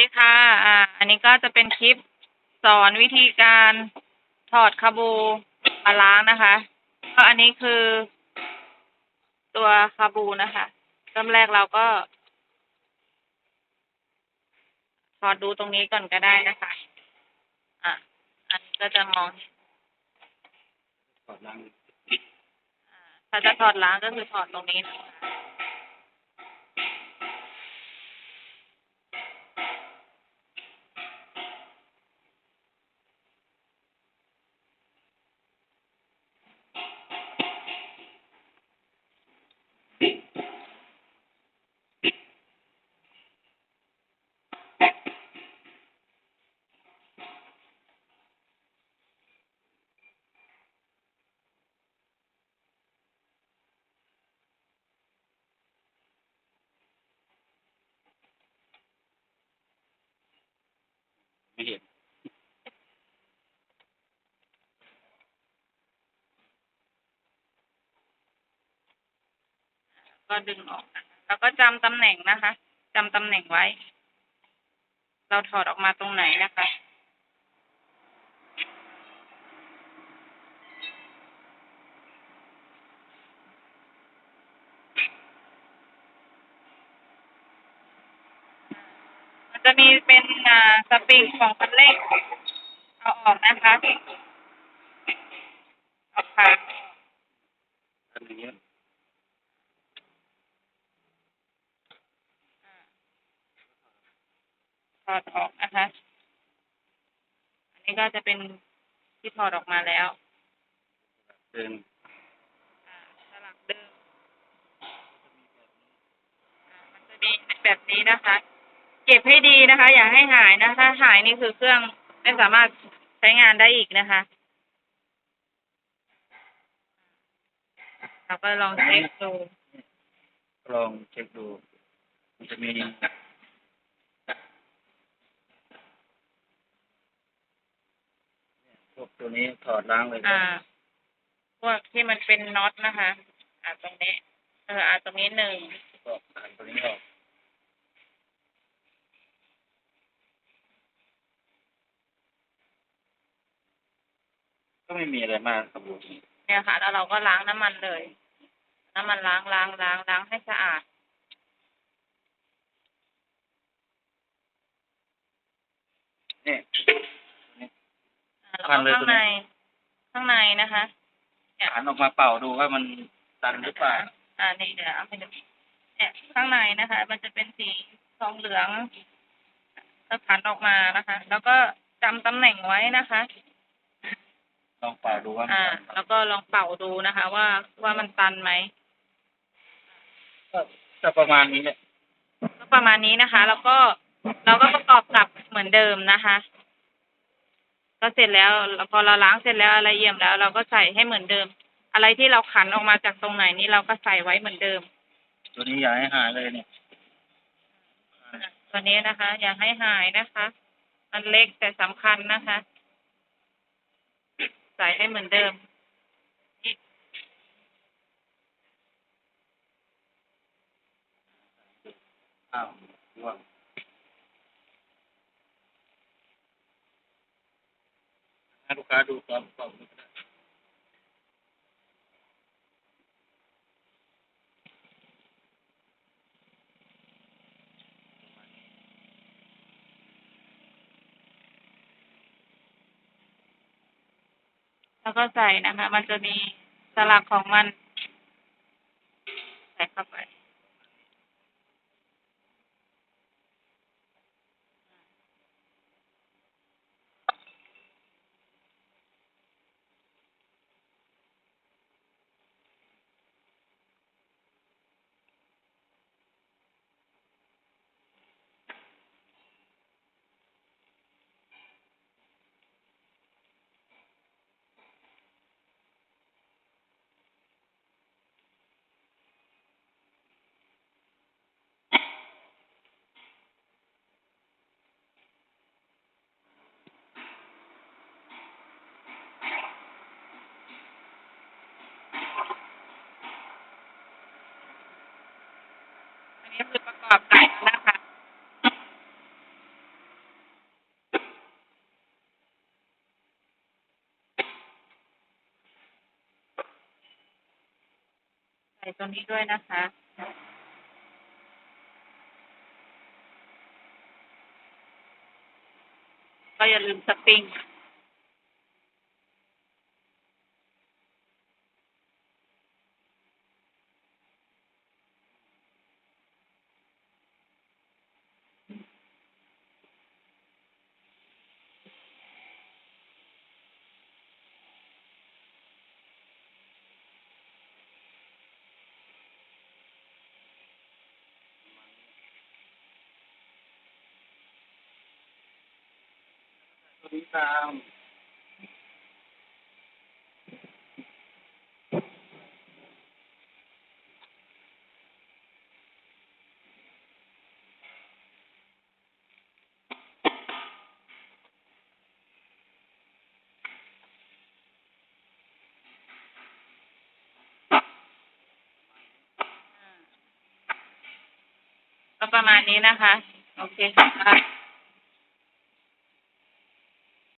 ดีค่ะ อ่า อันนี้ก็จะเป็นคลิปสอนวิธีการถอดคาบูมาล้างนะคะ ก็อันนี้คือตัวคาบูนะคะ เริ่มแรกเราก็ ถอดดูตรงนี้ก่อนก็ได้นะคะ อะ อันนี้ก็จะมองเห็นถอดล้างอ่าถ้าจะถอดล้างก็คือถอดตรงนี้นะคะ ไม่เห็น ก็ดึงออกนะแล้วก็จำตำแหน่งนะคะจำตำแหน่งไว้ เราถอดออกมาตรงไหนนะคะ จะมีเป็นอ่าสปริงของคันเร่งเอาออกนะคะเอาขาอันนี้ถอดออกนะคะ อันนี้ก็จะเป็นที่ถอดออกมาแล้วเดินอ่าสลักเดิมอ่ามันจะมีแบบนี้นะคะ เก็บให้ดีนะคะ อย่าให้หายนะ ถ้าหายนี่คือเครื่องไม่สามารถใช้งานได้อีกนะคะ เราก็ลองเช็คดูลองเช็คดู มันจะมีพวกตัวนี้ถอดล้างเลยอ่า พวกที่มันเป็นน็อตนะคะ อ่าตรงนี้ เอออ่าตรงนี้หนึ่งก็ผ่านตัวนี้ออก ก็ไม่มีอะไรมากครับผมเนี่ยค่ะ แล้วเราก็ล้างน้ำมันเลย น้ำมันล้างล้างล้างล้างให้สะอาดเนี่ยอ่าแล้วก็ข้างในข้างในนะคะเนี่ยหันออกมาเป่าดูว่ามันตันหรือเปล่าอ่านี่เดี๋ยวเอาไปดูเนี่ยข้างในนะคะ มันจะเป็นสีทองเหลืองแล้วขันออกมานะคะ แล้วก็จำตำแหน่งไว้นะคะ ลองเป่าดูว่ามันอ่าตันไหมแล้วก็ลองเป่าดูนะคะ ว่าว่ามันตันไหมก็จะประมาณนี้แหละก็ประมาณนี้นะคะ แล้วก็เราก็ประกอบกลับเหมือนเดิมนะคะ ก็เสร็จแล้วพอเราล้างเสร็จแล้วอะไรเยี่ยมแล้ว เราก็ใส่ให้เหมือนเดิม อะไรที่เราขันออกมาจากตรงไหนนี่เราก็ใส่ไว้เหมือนเดิม ตัวนี้อย่าให้หายเลยเนี่ยตัวนี้นะคะ อย่าให้หายนะคะมันเล็กแต่สำคัญนะคะ ใส่ให้เหมือนเดิมอ้าวว่าให้ลูกค้าดูตอนเป่าดูก็ได้ แล้วก็ใส่นะคะ มันจะมีสลักของมัน ใส่เข้าไปันนี้คือประกอบกันนะคะใส่ตรงนี้ด้วยนะคะก็อย่าลืมสปริง ตัวนี้ตามก็ประมาณนี้นะคะ โอเคค่ะ